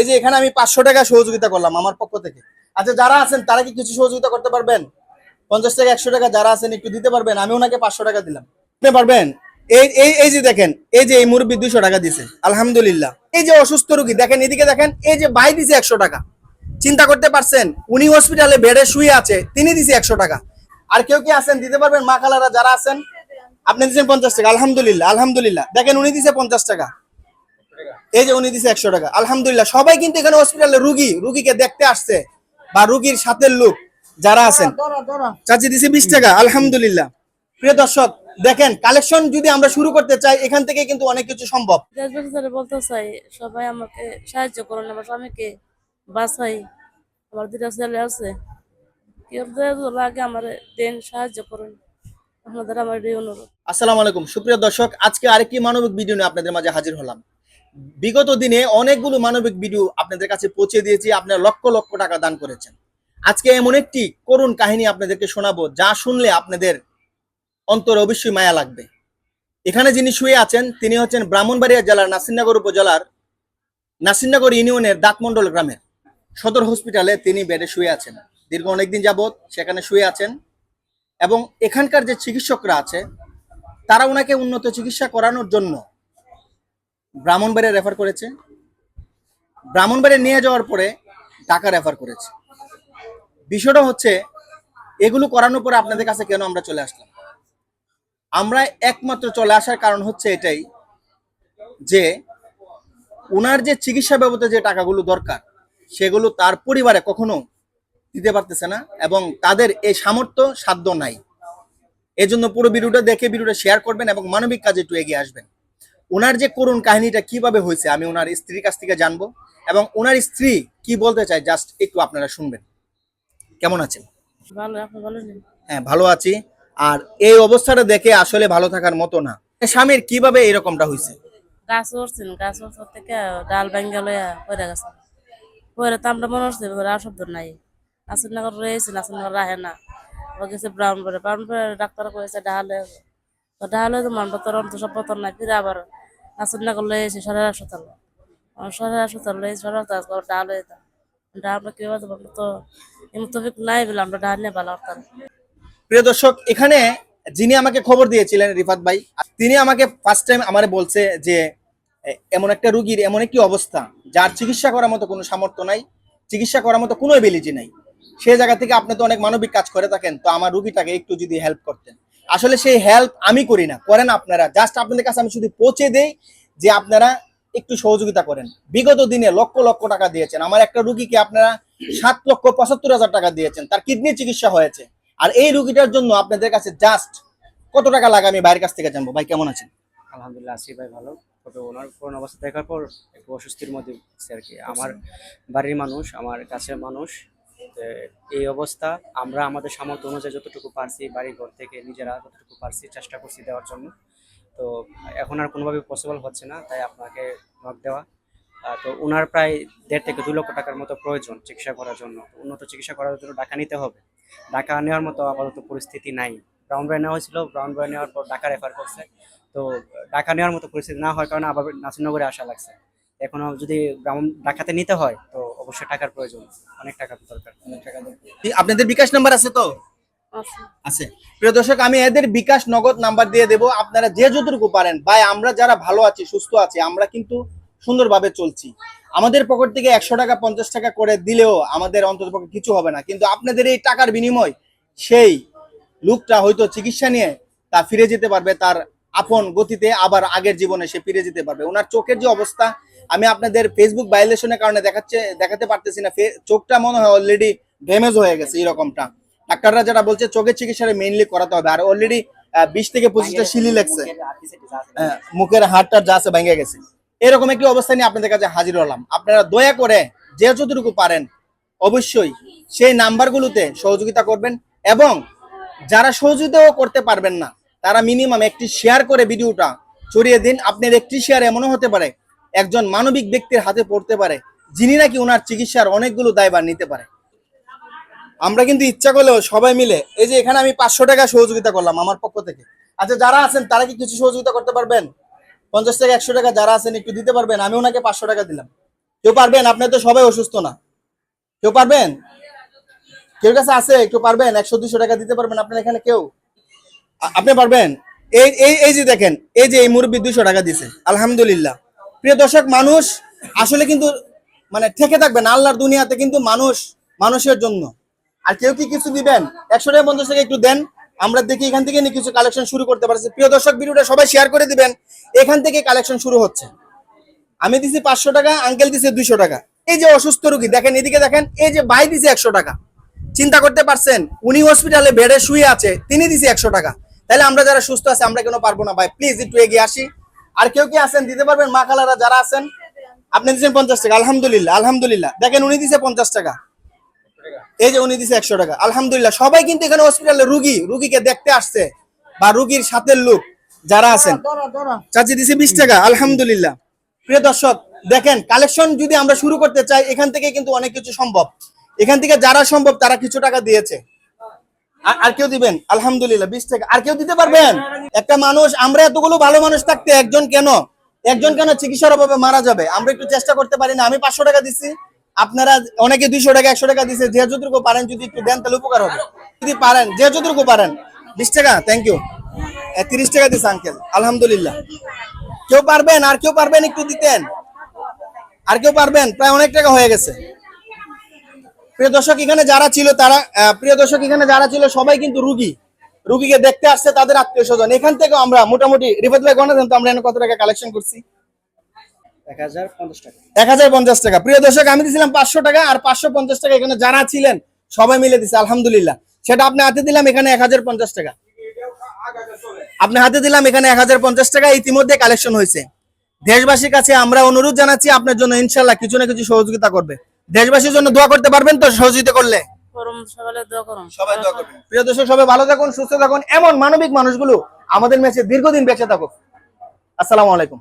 এই যে এখানে আমি পাঁচশো টাকা সহযোগিতা করলাম আমার পক্ষ থেকে। আচ্ছা যারা আছেন, তারা কি কিছু সহযোগিতা করতে পারবেন? পঞ্চাশ থেকে একশো টাকা যারা আছেন, একটু দিতে পারবেন? আমি ওনাকে পাঁচশো টাকা দিলাম। পারবেন? এই এই এই যে দেখেন, এই যে এই মুরব্বী দুইশো টাকা দিছে। আলহামদুলিল্লাহ। এই যে অসুস্থ রোগী, দেখেন, এদিকে দেখেন, এই যে ভাই দিছে একশো টাকা। চিন্তা করতে পারছেন? উনি হসপিটালে বেডে শুয়ে আছে, তিনি দিছে একশো টাকা। আর কেউ কি আছেন? দিতে পারবেন? মা খালারা যারা আছেন? আপনি দিচ্ছেন পঞ্চাশ টাকা। আলহামদুলিল্লাহ আলহামদুলিল্লাহ। দেখেন, উনি দিছে পঞ্চাশ টাকা। এই যে উনি দিছে একশো টাকা। আলহামদুলিল্লাহ সবাই কিন্তু এখানে হসপিটালে রুগী রুগীকে দেখতে আসছে বা রুগীর সাথে লোক যারা আছেন। চাচি দিছে বিশ টাকা আলহামদুলিল্লাহ। প্রিয় দর্শক দেখেন কালেকশন যদি আমরা শুরু করতে চাই এখান থেকে কিন্তু অনেক কিছু সম্ভব। বলতে চাই সবাই আমাকে সাহায্য করুন আমার স্বামীকে বাঁচাই। আমার দুটা ছেলে আছে। কেউ লাগে আমার দেন সাহায্য করুন। আপনাদের আমার অনুরোধ। আসসালামু আলাইকুম। সুপ্রিয় দর্শক আজকে আরেকটি মানবিক ভিডিও নিয়ে আপনাদের মাঝে হাজির হলাম। বিগত দিনে অনেকগুলো মানবিক ভিডিও আপনাদের কাছে পৌঁছে দিয়েছি, আপনারা লক্ষ লক্ষ টাকা দান করেছেন। আজকে এমন একটি করুণ কাহিনী আপনাদেরকে শোনাবো, যা শুনলে আপনাদের অন্তর অবশ্যই মায়া লাগবে। এখানে যিনি শুয়ে আছেন, তিনি হচ্ছেন ব্রাহ্মণবাড়িয়া জেলার নাসিরনগর উপজেলার নাসিরনগর ইউনিয়নের দাঁতমন্ডল গ্রামের সদর হসপিটালে তিনি বেডে শুয়ে আছেন। দীর্ঘ অনেকদিন যাবৎ সেখানে শুয়ে আছেন এবং এখানকার যে চিকিৎসকরা আছে, তারা ওনাকে উন্নত চিকিৎসা করানোর জন্য ব্রাহ্মণবাড়িয়া রেফার করেছে। ব্রাহ্মণবাড়িয়া নিয়ে যাওয়ার পরে ঢাকা রেফার করেছে। বিষয়টা হচ্ছে, এগুলো করানোর পরে আপনাদের কাছে কেন আমরা চলে আসলাম? আমরা একমাত্র চলে আসার কারণ হচ্ছে এটাই যে ওনার যে চিকিৎসা বাবদে যে টাকাগুলো দরকার, সেগুলো তার পরিবারে কখনো দিতে পারতেছে না এবং তাদের এই সামর্থ্য, সাধ্য নাই। এজন্য পুরো ভিডিওটা দেখে ভিডিওটা শেয়ার করবেন এবং মানবিক কাজে একটু এগিয়ে আসবেন। ওনার যে করুণ কাহিনীটা কীভাবে হয়েছে আমি ওনার স্ত্রীর কাছ থেকে জানব এবং ওনার স্ত্রী কি বলতে চায় জাস্ট একটু আপনারা শুনবেন। কেমন আছেন? ভালো আপনি ভালো হ্যাঁ ভালো আছি। আর এই অবস্থাটা দেখে আসলে ভালো থাকার মতো না। স্বামীর কীভাবে এরকমটা হয়েছে? গাছ উঠছেন গাছ উঠছে থেকে ডাল পড়ে গেছে। পরে তো আমরা মনে হচ্ছে আর শব্দ নাই। নগর নগর রাহে না। ও গেছে ব্রাউন পরে ব্রাউন পরে ডাক্তার কয়েছে ডালে তো ডালে তো মান পতর অন্ত সব নাই ফিরে আবার নগর লয়েছে সরের হাসপাতাল সরের হাসপাতাল হাসপাতাল ডাল হয়ে ডাল আমরা কীভাবে আমরা তো নাই বলে আমরা ডাল নিয়ে ভালো হতাম প্রিয় দর্শক, এখানে যিনি আমাকে খবর দিয়েছিলেন, রিফাত ভাই, তিনি আমাকে ফার্স্ট টাইম আমার বলছে যে এমন একটা রুগীর এমন একটি অবস্থা, যার চিকিৎসা করার মতো কোনো সামর্থ্য নাই, চিকিৎসা করার মতো কোনো এবিলিটি নাই। সেই জায়গা থেকে আপনি তো অনেক মানবিক কাজ করে থাকেন, তো আমার রুগীটাকে একটু যদি হেল্প করতেন। আসলে সেই হেল্প আমি করি না, করেন আপনারা। জাস্ট আপনাদের কাছে আমি শুধু পৌঁছে দেই যে আপনারা একটু সহযোগিতা করেন। বিগত দিনে লক্ষ লক্ষ টাকা দিয়েছেন। আমার একটা রুগীকে আপনারা সাত লক্ষ পঁচাত্তর হাজার টাকা দিয়েছেন। তার কিডনি চিকিৎসা হয়েছে। আর এই রুগীটার জন্য আপনাদের কাছে জাস্ট কত টাকা লাগে আমি বাইরের কাছ থেকে জানব। ভাই, কেমন আছেন? আলহামদুলিল্লাহ আসি ভাই ভালো। তবে ওনার করোনা অবস্থা দেখার পর একটু অস্বস্তির মধ্যে আর কি। আমার বাড়ির মানুষ, আমার কাছের মানুষ এই অবস্থা, আমরা আমাদের সামর্থ্য অনুযায়ী যতটুকু পারছি বাড়ি ঘর থেকে নিজেরা যতটুকু পারছি চেষ্টা করছি দেওয়ার জন্য। তো এখন আর কোনোভাবে পসিবল হচ্ছে না, তাই আপনাকে নক দেওয়া। তো ওনার প্রায় দেড় থেকে দু লক্ষ টাকার মতো প্রয়োজন চিকিৎসা করার জন্য। উন্নত চিকিৎসা করার জন্য টাকা নিতে হবে। টাকা নেওয়ার মতো আপাতত পরিস্থিতি নাই। ব্রাউন বাই নেওয়া হয়েছিল ব্রাউন বাই নেওয়ার পর টাকা রেফার করছে। তো টাকা নেওয়ার মতো পরিস্থিতি না হওয়ার কারণে আবার নাসিরনগরে আসা লাগছে। এখনও যদি ব্রাউন ঢাকাতে নিতে হয়, তো অবশ্যই টাকার প্রয়োজন। অনেক টাকার দরকার। টাকা দরকার। আপনাদের বিকাশ নাম্বার আছে তো? আছে। প্রিয় দর্শক আমি এদের বিকাশ নগদ নাম্বার দিয়ে দেব। আপনারা যে যতটুকু পারেন ভাই আমরা যারা ভালো আছি সুস্থ আছি আমরা কিন্তু সুন্দরভাবে চলছি। আমাদের পকেট থেকে একশো টাকা পঞ্চাশ টাকা করে দিলেও আমাদের অন্তত পক্ষে কিছু হবে না। কিন্তু আপনাদের এই টাকার বিনিময় সেই লোকটা হয়তো চিকিৎসা নিয়ে তা ফিরে যেতে পারবে তার আপন গতিতে আবার আগের জীবনে সে ফিরে যেতে পারবে। ওনার চোখের যে অবস্থা আমি আপনাদের ফেসবুক ভাইলেশনের কারণে দেখাচ্ছে দেখাতে পারতেছি না। চোখটা মনে হয় অলরেডি ড্যামেজ হয়ে গেছে এরকমটা ডাক্তাররা যেটা বলছে চোখের চিকিৎসাটা মেইনলি করাতে হবে। আর অলরেডি বিশ থেকে পঁচিশটা শিলি লাগছে। মুখের হাড়টা যা আছে ভেঙে গেছে। এরকম একটি অবস্থা নিয়ে আপনাদের কাছে হাজির হলাম। আপনারা দয়া করে যে যতটুকু পারেন অবশ্যই সেই নাম্বারগুলোতে সহযোগিতা করবেন এবং যারা সহযোগিতাও করতে পারবেন না তারা মিনিমাম একটি শেয়ার করে ভিডিওটা ছড়িয়ে দিন। আপনার একটি শেয়ার এমনও হতে পারে একজন মানবিক ব্যক্তির হাতে পড়তে পারে, যিনি নাকি ওনার চিকিৎসার অনেকগুলো দায়ভার নিতে পারে। আমরা কিন্তু ইচ্ছা করলেও সবাই মিলে, এই যে এখানে আমি পাঁচশো টাকা সহযোগিতা করলাম আমার পক্ষ থেকে। আচ্ছা যারা আছেন, তারা কি কিছু সহযোগিতা করতে পারবেন? পঞ্চাশ থেকে একশো টাকা যারা আছেন, একটু দিতে পারবেন? আমি ওনাকে পাঁচশো টাকা দিলাম। কেউ পারবেন? আপনি তো সবাই অসুস্থ না। কেউ পারবেন? কেউ কাছে আছে? কেউ পারবেন? একশো, দুশো টাকা দিতে পারবেন আপনার এখানে কেউ? আপনি পারবেন? এই এই যে দেখেন, এই যে এই মুরব্বী দুইশো টাকা দিছে। আলহামদুলিল্লাহ। প্রিয় দর্শক, মানুষ আসলে কিন্তু মানে ঠেকে থাকবেন আল্লাহর দুনিয়াতে কিন্তু মানুষ মানুষের জন্য। আর কেউ কি কিছু দিবেন? একশো টাকা, পঞ্চাশ টাকা একটু দেন, আমরা দেখি এখান থেকে কিছু কালেকশন শুরু করতে পারছি। প্রিয় দর্শক, ভিডিওটা সবাই শেয়ার করে দিবেন, এখান থেকে কালেকশন শুরু হচ্ছে। আমি দিছি পাঁচশো টাকা আঙ্কেল দিছে দুইশো টাকা। এই যে অসুস্থ রোগী, দেখেন এদিকে দেখেন, এই যে ভাই দিছে একশো টাকা। চিন্তা করতে পারছেন, উনি হসপিটালে বেডে শুয়ে আছে, তিনি দিছে একশো টাকা। তাহলে আমরা যারা সুস্থ আছে, আমরা কেন পারব না? ভাই প্লিজ একটু এগিয়ে আসি। আর কেউ কি আছেন? দিতে পারবেন? মা খালারা যারা আছেন আপনি দিচ্ছেন পঞ্চাশ টাকা। আলহামদুলিল্লাহ আলহামদুলিল্লাহ। দেখেন উনি দিছে পঞ্চাশ টাকা। এই যে উনি দিছে একশো টাকা। আলহামদুলিল্লাহ সবাই কিন্তু এখানে হসপিটালে রুগী রুগীকে দেখতে আসছে বা রুগীর সাথের লোক যারা আছেন। চাচি দিছে বিশ টাকা আলহামদুলিল্লাহ। প্রিয় দর্শক দেখেন কালেকশন যদি আমরা শুরু করতে চাই এখান থেকে কিন্তু অনেক কিছু সম্ভব। এখান থেকে যারা সম্ভব তারা কিছু টাকা দিয়েছে। আর- আর কেউ দিবেন? আলহামদুলিল্লাহ বিশ টাকা। আর কেউ দিতে পারবেন? একটা মানুষ, আমরা এতগুলো ভালো মানুষ থাকতে একজন কেন? একজন কেন চিকিৎসার অভাবে মারা যাবে? আমরা একটু চেষ্টা করতে পারি না। আমি পাঁচশো টাকা দিচ্ছি আপনারা অনেকে দুইশো টাকা, একশো টাকা দিচ্ছে যে যতটুকু পারেন, যদি একটু দেন, তাহলে উপকার হবে। যদি পারেন, যে যতটুকু পারেন। বিশ টাকা থ্যাংক ইউ তিরিশ টাকা দিচ্ছে আঙ্কেল আলহামদুলিল্লাহ। কেউ পারবেন? আর কেউ পারবেন একটু দিতেন? আর কেউ পারবেন? প্রায় অনেক টাকা হয়ে গেছে। প্রিয় দর্শক, এখানে যারা ছিল, তারা প্রিয় দর্শক, এখানে যারা ছিল, সবাই কিন্তু রুগী। রুগীকে দেখতে আসছে তাদের আত্মীয় স্বজন। এখান থেকে আমরা মোটামুটি রিফাত ভাই গণেন তো আমরা এখানে কত টাকা কালেকশন করছি? এক হাজার পঞ্চাশ টাকা। প্রিয় দর্শক আমি দিছিলাম পাঁচশো টাকা আর পাঁচশো পঞ্চাশ টাকা এখানে যারা ছিলেন সবাই মিলে দিছে আলহামদুলিল্লাহ। সেটা আপনি হাতে দিলাম এখানে এক হাজার পঞ্চাশ টাকা। আপনি হাতে দিলাম এখানে এক হাজার পঞ্চাশ টাকা ইতিমধ্যে কালেকশন হয়েছে। দেশবাসীর কাছে আমরা অনুরোধ জানাচ্ছি আপনার জন্য ইনশাল্লাহ কিছু না কিছু সহযোগিতা করবে। দেশবাসীর জন্য দোয়া করতে পারবেন তো সহযোগিতা করলে? সবাই দোয়া করবেন। প্রিয় দর্শক সবাই ভালো থাকুন সুস্থ থাকুন। এমন মানবিক মানুষগুলো আমাদের ম্যাচে দীর্ঘদিন বেঁচে থাকুক। আসসালামু আলাইকুম।